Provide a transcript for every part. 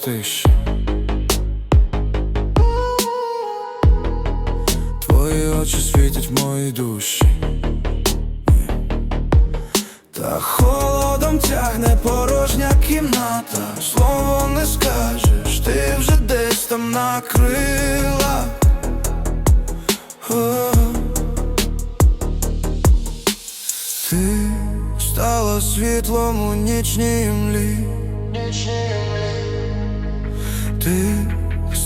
тиші. Твої очі світять в моїй душі. Та холодом тягне порожня кімната. Слово не скажеш, ти вже десь там на крилах О. Ти стала світлом у нічній млі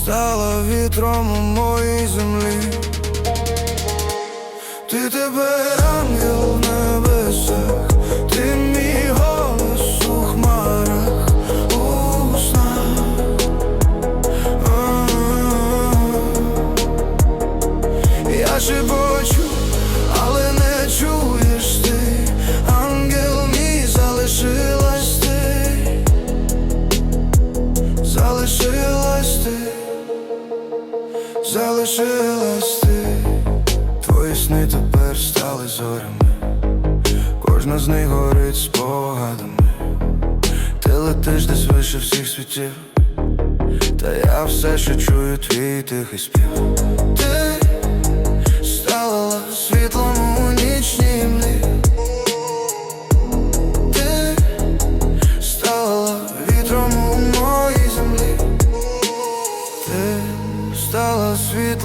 стала вітром у моїй землі. Ти тепер залишилась ти. Твої сни тепер стали зорями, кожна з них горить спогадами. Ти летиш десь вище всіх світів, та я все ще чую твій тихий спів.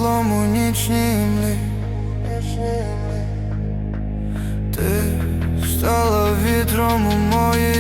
Стала світлом у нічній млі. Ти стала вітром у моїй